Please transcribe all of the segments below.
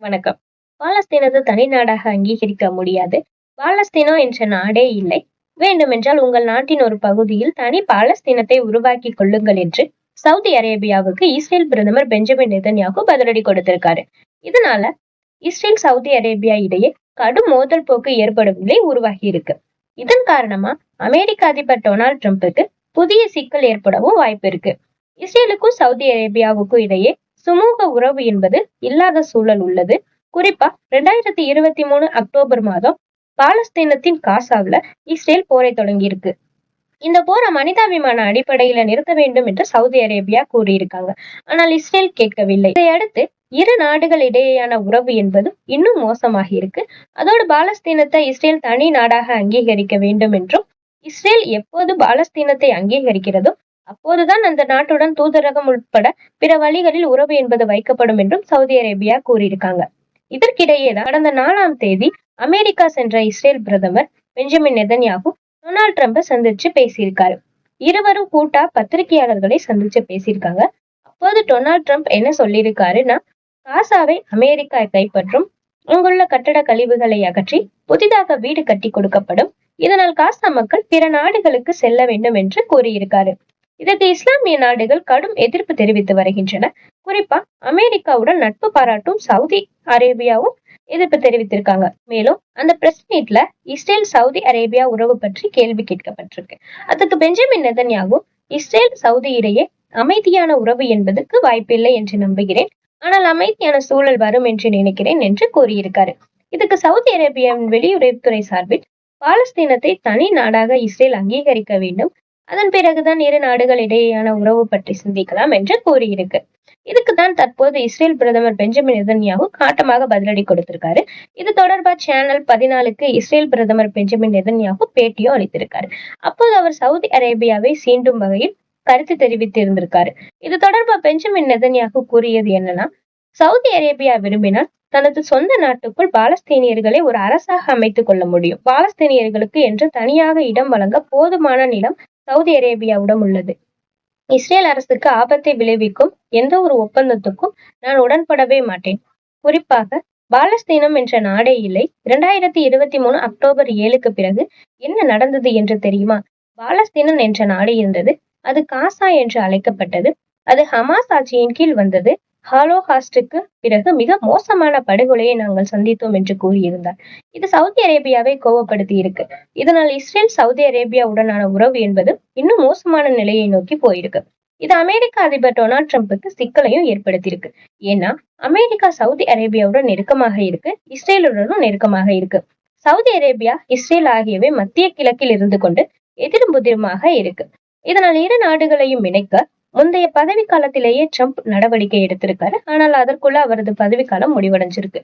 வணக்கம். பாலஸ்தீனத்தை தனி நாடாக அங்கீகரிக்க முடியாது. பாலஸ்தீனம் என்ற நாடே இல்லை. வேண்டுமென்றால் உங்கள் நாட்டின் ஒரு பகுதியில் தனி பாலஸ்தீனத்தை உருவாக்கி கொள்ளுங்கள் என்று சவுதி அரேபியாவுக்கு இஸ்ரேல் பிரதமர் பெஞ்சமின் நெதன்யாகு பதிலடி கொடுத்திருக்காரு. இதனால இஸ்ரேல் சவுதி அரேபியா இடையே கடும் மோதல் போக்கு ஏற்படும் நிலை உருவாகி இருக்கு. இதன் காரணமா அமெரிக்க அதிபர் டொனால்ட் ட்ரம்ப்புக்கு புதிய சிக்கல் ஏற்படவும் வாய்ப்பு இருக்கு. இஸ்ரேலுக்கும் சவுதி அரேபியாவுக்கும் இடையே சுமூக உறவு என்பது இல்லாத சூழல் உள்ளது. குறிப்பா ரெண்டாயிரத்தி இருபத்தி மூணு அக்டோபர் மாதம் பாலஸ்தீனத்தின் காசாவுல இஸ்ரேல் போரை தொடங்கியிருக்கு. இந்த போரை மனிதாபிமான அடிப்படையில நிறுத்த வேண்டும் என்று சவுதி அரேபியா கூறியிருக்காங்க. ஆனால் இஸ்ரேல் கேட்கவில்லை. இதையடுத்து இரு நாடுகள் இடையேயான உறவு என்பது இன்னும் மோசமாகி இருக்கு அதோடு பாலஸ்தீனத்தை இஸ்ரேல் தனி நாடாக அங்கீகரிக்க வேண்டும் என்றும் இஸ்ரேல் எப்போது பாலஸ்தீனத்தை அங்கீகரிக்கிறதோ அப்போதுதான் அந்த நாட்டுடன் தூதரகம் உட்பட பிற வழிகளில் உறவு என்பது வைக்கப்படும் என்றும் சவுதி அரேபியா கூறியிருக்காங்க. இதற்கிடையே கடந்த நாலாம் தேதி அமெரிக்கா சென்ற இஸ்ரேல் பிரதமர் பெஞ்சமின் நெதன்யாகு டொனால்ட் ட்ரம்பை சந்திச்சு பேசியிருக்காரு. இருவரும் கூட்டா பத்திரிகையாளர்களை சந்திச்சு பேசியிருக்காங்க. அப்போது டொனால்ட் ட்ரம்ப் என்ன சொல்லியிருக்காருன்னா காசாவை அமெரிக்கா கைப்பற்றும் அங்குள்ள கட்டட கழிவுகளை அகற்றி புதிதாக வீடு கட்டி கொடுக்கப்படும். இதனால் காசா மக்கள் பிற நாடுகளுக்கு செல்ல வேண்டும் என்று கூறியிருக்காரு. இதற்கு இஸ்லாமிய நாடுகள் கடும் எதிர்ப்பு தெரிவித்து வருகின்றன. குறிப்பா அமெரிக்காவுடன் நட்பு பாராட்டும் சவுதி அரேபியாவும் எதிர்ப்பு தெரிவித்திருக்காங்க. மேலும் அந்த பிரஸ் மீட்ல இஸ்ரேல் சவுதி அரேபியா உறவு பற்றி கேள்வி கேட்கப்பட்டிருக்கு. அதுக்கு பெஞ்சமின் நெதன்யாவும் இஸ்ரேல் சவுதி இடையே அமைதியான உறவு என்பதற்கு வாய்ப்பில்லை என்று நம்புகிறேன். ஆனால் அமைதியான சூழல் வரும் என்று நினைக்கிறேன் என்று கூறியிருக்காரு. இதுக்கு சவுதி அரேபியாவின் வெளியுறவுத்துறை சார்பில் பாலஸ்தீனத்தை தனி நாடாக இஸ்ரேல் அங்கீகரிக்க வேண்டும். அதன் பிறகுதான் இரு நாடுகள் இடையேயான உறவு பற்றி சிந்திக்கலாம் என்று கூறியிருக்கு. இதுக்கு தான் தற்போது இஸ்ரேல் பிரதமர் பெஞ்சமின் நெதன்யாகு காட்டமாக பதிலடி கொடுத்திருக்காரு. இது தொடர்பா சேனல் பதினாலுக்கு இஸ்ரேல் பிரதமர் பெஞ்சமின் நெதன்யாகு பேட்டியும் அளித்திருக்காரு. அப்போது அவர் சவுதி அரேபியாவை சீண்டும் வகையில் கருத்து தெரிவித்து இருந்திருக்காரு இது தொடர்பா பெஞ்சமின் நெதன்யாகு கூறியது என்னன்னா சவுதி அரேபியா விரும்பினால் தனது சொந்த நாட்டுக்குள் பாலஸ்தீனியர்களை ஒரு அரசாக அமைத்துக் கொள்ள முடியும். பாலஸ்தீனியர்களுக்கு என்று தனியாக இடம் வழங்க போதுமான நிலம் சவுதி அரேபியாவுடன் உள்ளது. இஸ்ரேல் அரசுக்கு ஆபத்தை விளைவிக்கும் எந்த ஒரு ஒப்பந்தத்துக்கும் நான் உடன்படவே மாட்டேன். குறிப்பாக பாலஸ்தீனம் என்ற நாடே இல்லை. இரண்டாயிரத்தி இருபத்தி மூணு அக்டோபர் ஏழுக்கு பிறகு என்ன நடந்தது என்று தெரியுமா? பாலஸ்தீனம் என்ற நாடு இருந்தது. அது காசா என்று அழைக்கப்பட்டது. அது ஹமாஸ் ஆட்சியின் கீழ் வந்தது. ஹாலோஹாஸ்டுக்கு பிறகு மிக மோசமான படுகொலையை நாங்கள் சந்தித்தோம் என்று கூறியிருந்தார். இது சவுதி அரேபியாவை கோவப்படுத்தி இருக்கு. இதனால் இஸ்ரேல் சவுதி அரேபியாவுடனான உறவு என்பது இன்னும் மோசமான நிலையை நோக்கி போயிருக்கு. இது அமெரிக்க அதிபர் டொனால்ட் ட்ரம்ப்புக்கு சிக்கலையும் ஏற்படுத்தியிருக்கு. ஏன்னா அமெரிக்கா சவுதி அரேபியாவுடன் நெருக்கமாக இருக்கு இஸ்ரேலுடனும் நெருக்கமாக இருக்கு. சவுதி அரேபியா இஸ்ரேல் ஆகியவை மத்திய கிழக்கில் இருந்து கொண்டு எதிரும் புதிருமாக இருக்கு. இதனால் இரு நாடுகளையும் இணைக்க முந்தைய பதவி காலத்திலேயே ட்ரம்ப் நடவடிக்கை எடுத்திருக்காரு. ஆனால் அதற்குள்ள அவரது பதவிக்காலம் முடிவடைஞ்சிருக்கு.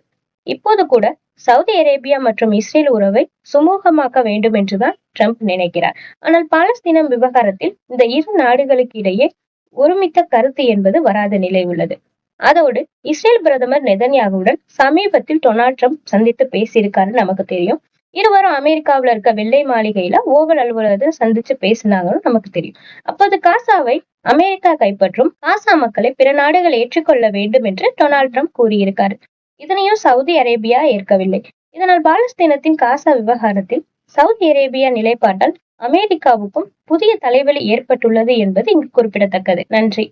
இப்போது கூட சவுதி அரேபியா மற்றும் இஸ்ரேல் உறவை சுமூகமாக்க வேண்டும் என்றுதான் ட்ரம்ப் நினைக்கிறார். ஆனால் பாலஸ்தீனம் விவகாரத்தில் இந்த இரு நாடுகளுக்கு இடையே ஒருமித்த கருத்து என்பது வராத நிலை உள்ளது. அதோடு இஸ்ரேல் பிரதமர் நெதன்யாகுடன் சமீபத்தில் டொனால்ட் ட்ரம்ப் சந்தித்து பேசியிருக்காரு நமக்கு தெரியும். இருவரும் அமெரிக்காவில இருக்க வெள்ளை மாளிகையில ஓவல் அலுவலகத்தை சந்திச்சு பேசினாங்கன்னு நமக்கு தெரியும். அப்போது காசாவை அமெரிக்கா கைப்பற்றும் காசா மக்களை பிற நாடுகள் ஏற்றுக்கொள்ள வேண்டும் என்று டொனால்ட் ட்ரம்ப் கூறியிருக்கார். இதனையும் சவுதி அரேபியா ஏற்கவில்லை. இதனால் பாலஸ்தீனத்தின் காசா விவகாரத்தில் சவுதி அரேபியா நிலைப்பாட்டால் அமெரிக்காவுக்கும் புதிய தலைவலி ஏற்பட்டுள்ளது என்பது இங்கு குறிப்பிடத்தக்கது. நன்றி.